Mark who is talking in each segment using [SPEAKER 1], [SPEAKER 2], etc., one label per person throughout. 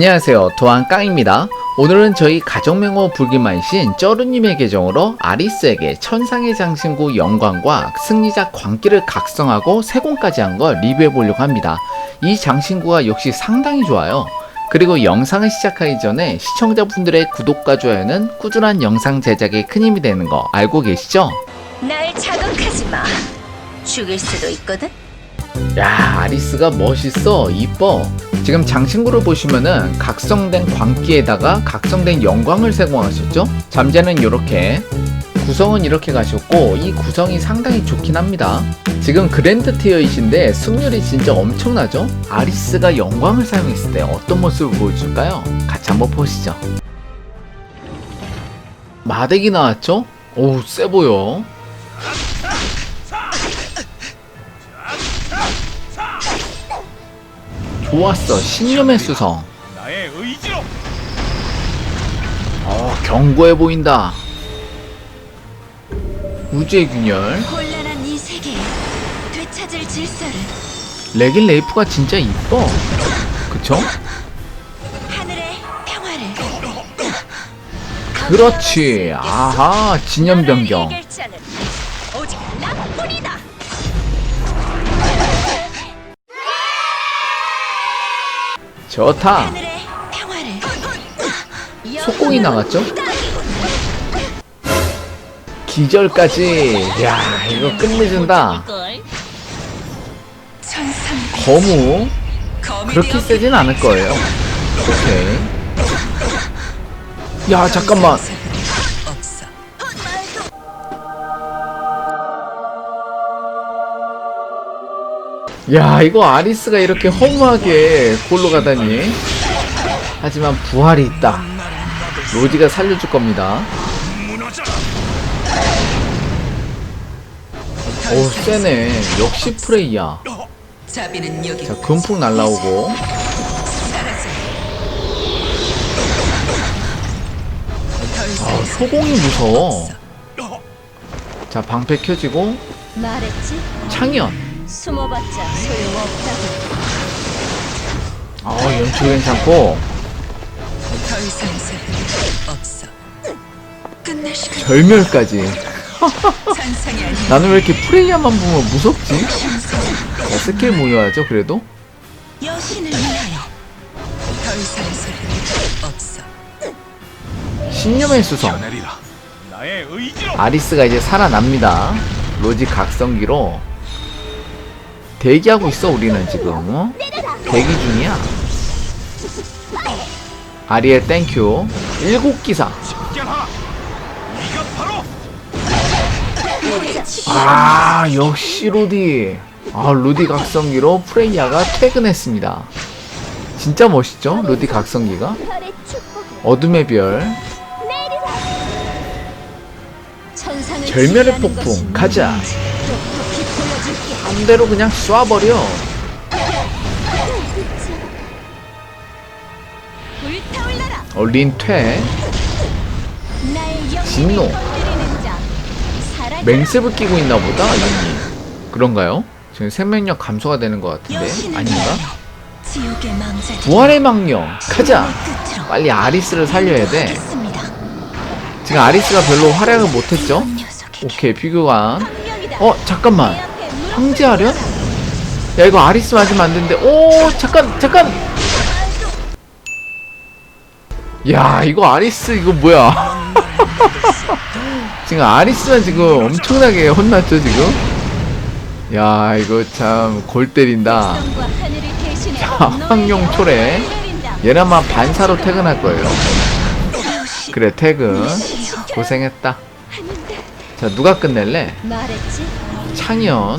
[SPEAKER 1] 안녕하세요 도안깡입니다 오늘은 저희 가정명호 불길만신 쩌루님의 계정으로 아리스에게 천상의 장신구 영광과 승리자 광기를 각성하고 세공까지 한 걸 리뷰해 보려고 합니다 이 장신구가 역시 상당히 좋아요 그리고 영상을 시작하기 전에 시청자분들의 구독과 좋아요는 꾸준한 영상 제작에 큰 힘이 되는 거 알고 계시죠?
[SPEAKER 2] 날 자극하지 마. 죽일 수도 있거든.
[SPEAKER 1] 야 아리스가 멋있어. 이뻐. 지금 장신구를 보시면은 각성된 광기에다가 각성된 영광을 세공하셨죠? 잠재는 이렇게 구성은 이렇게 가셨고 이 구성이 상당히 좋긴 합니다. 지금 그랜드 티어이신데 승률이 진짜 엄청나죠? 아리스가 영광을 사용했을 때 어떤 모습을 보여줄까요? 같이 한번 보시죠. 마덱이 나왔죠? 오우 세 보여 좋았어. 신념의 수성.
[SPEAKER 3] 나의 의지로.
[SPEAKER 1] 어 견고해 보인다. 우주의 균열.
[SPEAKER 2] 혼란한 이 세계에 되찾을 질서를.
[SPEAKER 1] 레길 레이프가 진짜 이뻐. 그쵸?
[SPEAKER 2] 하늘의 평화를.
[SPEAKER 1] 그렇지. 아하 진영 변경.
[SPEAKER 2] 자는
[SPEAKER 1] 좋다. 속공이 나갔죠? 기절까지. 야 이거 끝내준다. 거무. 그렇게 세진 않을 거예요. 오케이. 야 잠깐만 야 이거 아리스가 이렇게 허무하게 골로 가다니. 하지만 부활이 있다. 로지가 살려줄 겁니다. 오 세네. 역시 프레이야.
[SPEAKER 2] 자
[SPEAKER 1] 금풍 날라오고. 아 소공이 무서워. 자 방패 켜지고. 창현
[SPEAKER 2] 숨어봤자 소용없다고.
[SPEAKER 1] 아 연출 괜찮고
[SPEAKER 2] 더 이상 없어. 끝낼 시간
[SPEAKER 1] 절멸까지. 나는 왜 이렇게 프레이야만 보면 무섭지? 자, 스킬 모여야죠 그래도
[SPEAKER 2] 여신을 위하여. 더 이상 없어.
[SPEAKER 1] 신념의 수성
[SPEAKER 3] 내리라 나의 의지로
[SPEAKER 1] 아리스가 이제 살아납니다. 로지 각성기로 대기하고 있어 우리는 지금 어? 대기 중이야. 아리의 땡큐 일곱 기사. 아 역시 로디. 아 로디 각성기로 프레이야가 퇴근했습니다. 진짜 멋있죠 로디 각성기가. 어둠의 별 절멸의 폭풍 가자. 한 대로 그냥 쏴버려. 얼린 퇴. 진노. 맹습을 끼고 있나 보다 이미 그런가요? 지금 생명력 감소가 되는 것 같은데 아닌가? 부활의 망령 가자 빨리 아리스를 살려야 돼. 지금 아리스가 별로 활약을 못했죠? 오케이
[SPEAKER 2] 운명이다.
[SPEAKER 1] 어 잠깐만 황제하련? 야 이거 아리스 맞으면 안 되는데 오 잠깐 잠깐 야 이거 아리스 이거 뭐야 지금 아리스만 지금 엄청나게 혼났죠 지금 야 이거 참 골 때린다 자, 황룡 초래. 얘나마 반사로 퇴근할 거예요 그래 퇴근. 고생했다 자 누가 끝낼래?
[SPEAKER 2] 말했지.
[SPEAKER 1] 창현.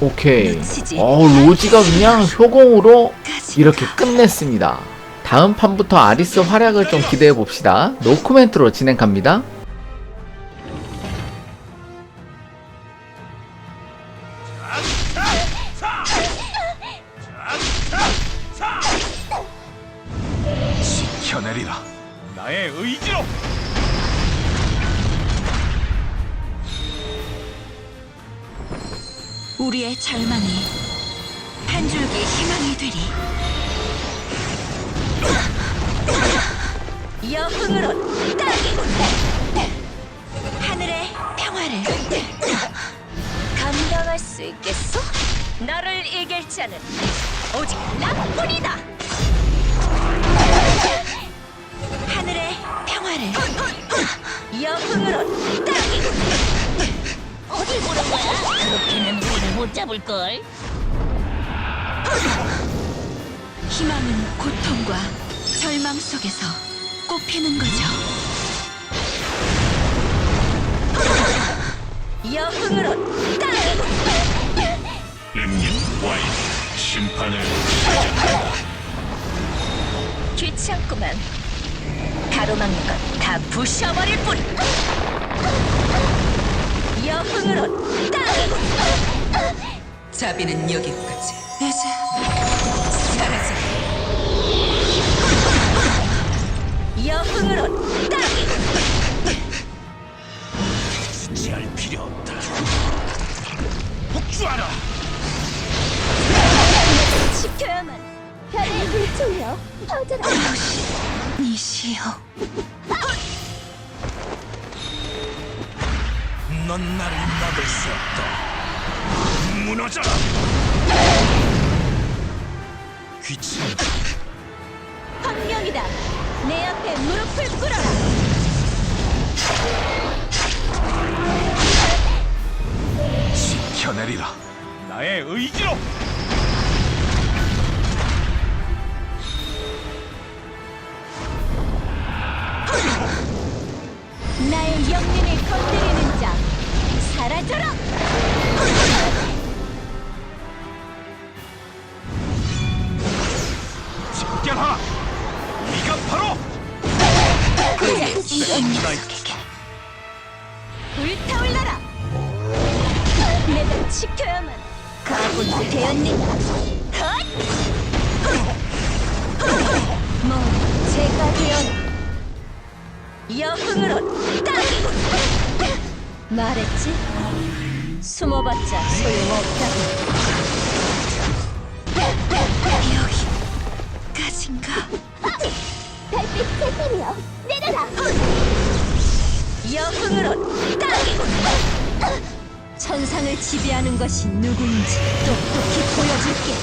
[SPEAKER 1] 오케이. 어 로지가 그냥 효공으로 이렇게 끝냈습니다. 다음 판부터 아리스 활약을 좀 기대해 봅시다. 노코멘트로 진행 갑니다
[SPEAKER 2] 우리의 절망이 한 줄기 희망이 되리. 여흥으로 따기 하늘의 평화를 감당할 수 있겠소? 너를 이길 자는 오직 나뿐이다.
[SPEAKER 4] 우리를 못 잡을 걸.
[SPEAKER 2] 희망은 고통과 절망 속에서 꽃피는 거죠. 여흥으로 따기
[SPEAKER 5] 임님 와인 심판을
[SPEAKER 2] 귀찮구만. 가로막는 건 다 부셔버릴 뿐. 여흥으로 따기
[SPEAKER 6] 자비는 여기까지. 이제 사라져.
[SPEAKER 2] 여흥으로 따기
[SPEAKER 5] 지할 필요 없다. 복주하라!
[SPEAKER 2] 지켜야만. 별의 불초여 퍼져라.
[SPEAKER 6] 니시여.
[SPEAKER 5] 넌 나를 막을 수 없다 무너져라. 귀찮다
[SPEAKER 2] 황명이다. 내 앞에 무릎을 꿇어라.
[SPEAKER 5] 지켜내리라. 나의 의지로
[SPEAKER 2] 지켜야만. 가군이 되었니? 뭐 제가 되었니 여흥으로 따기 말했지? 숨어봤자 소용없다고 여기까진가? 달빛 새끼며 내려라. 여흥으로 따기 천상을 지배하는 것이 누구인지 똑똑히 보여줄게.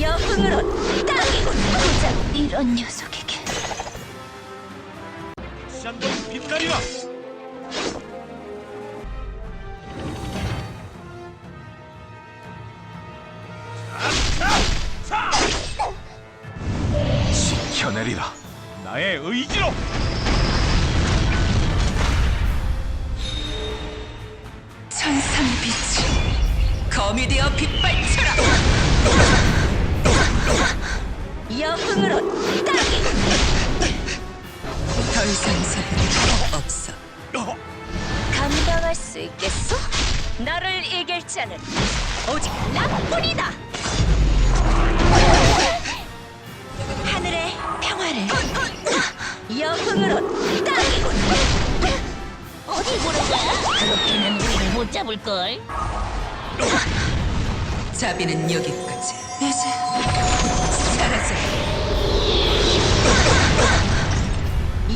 [SPEAKER 2] 여흥으로 따기 고작 이런 녀석
[SPEAKER 5] 내리라 나의 의지로
[SPEAKER 6] 천상 빛이 검이 되어 빛발쳐라.
[SPEAKER 2] 여흥으로 따기
[SPEAKER 6] 더 이상 서둘릴 없어.
[SPEAKER 5] 어,
[SPEAKER 2] 감당할 수 있겠소? 너를 이길 자는 오직 나뿐이다.
[SPEAKER 4] 못 잡을 걸.
[SPEAKER 6] 자비는 여기까지. 이제 사라져.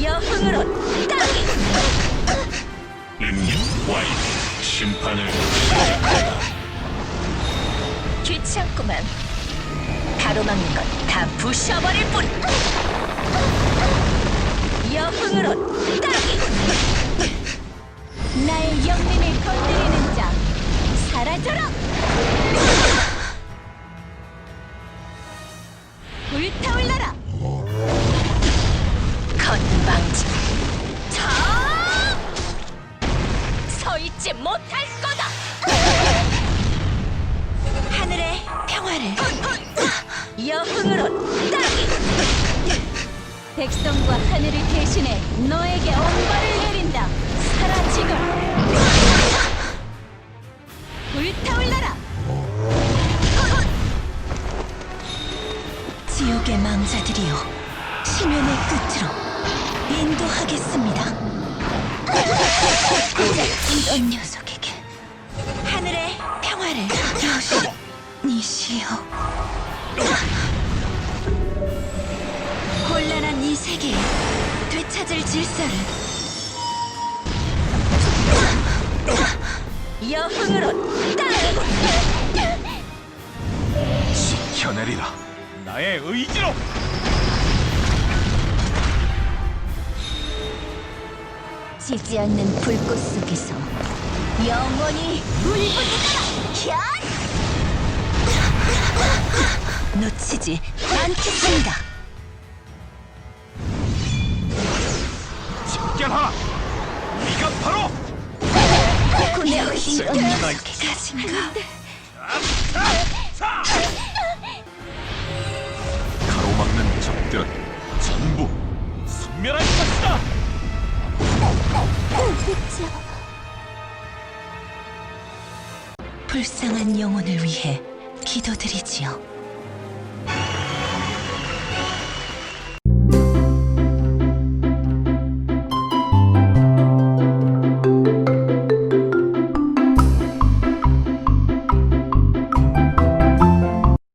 [SPEAKER 2] 여흥으로 따기
[SPEAKER 5] 임님 와인 심판을
[SPEAKER 2] 귀찮구만. 가로막는 건 다 부셔버릴 뿐. 여흥으로 따기. 나의 영린을 건드리는 자 사라져라. 불타올라라. 건방지. 자! 서 있지 못할 거다. 하늘의 평화를 여흥으로 따기 백성과 하늘을 대신해 너에게 엄벌을 내린다 사라지거라 불타올라라.
[SPEAKER 6] 지옥의 망자들이여 심연의 끝으로 인도하겠습니다. 이런 녀석에게 하늘의 평화를 여시 니시여 혼란한 이 세계에 되찾을 질서를
[SPEAKER 2] 여흥으로 땅.
[SPEAKER 3] 지켜내리라. 나의 의지로.
[SPEAKER 6] 지지 않는 불꽃 속에서 영원히 울부짖어라! 현! 놓치지 않겠습니다.
[SPEAKER 3] 집결하라. 네가 바로 가로막는 적들은 전부 소멸할 것이다.
[SPEAKER 6] 불쌍한 영혼을 위해 기도드리지요.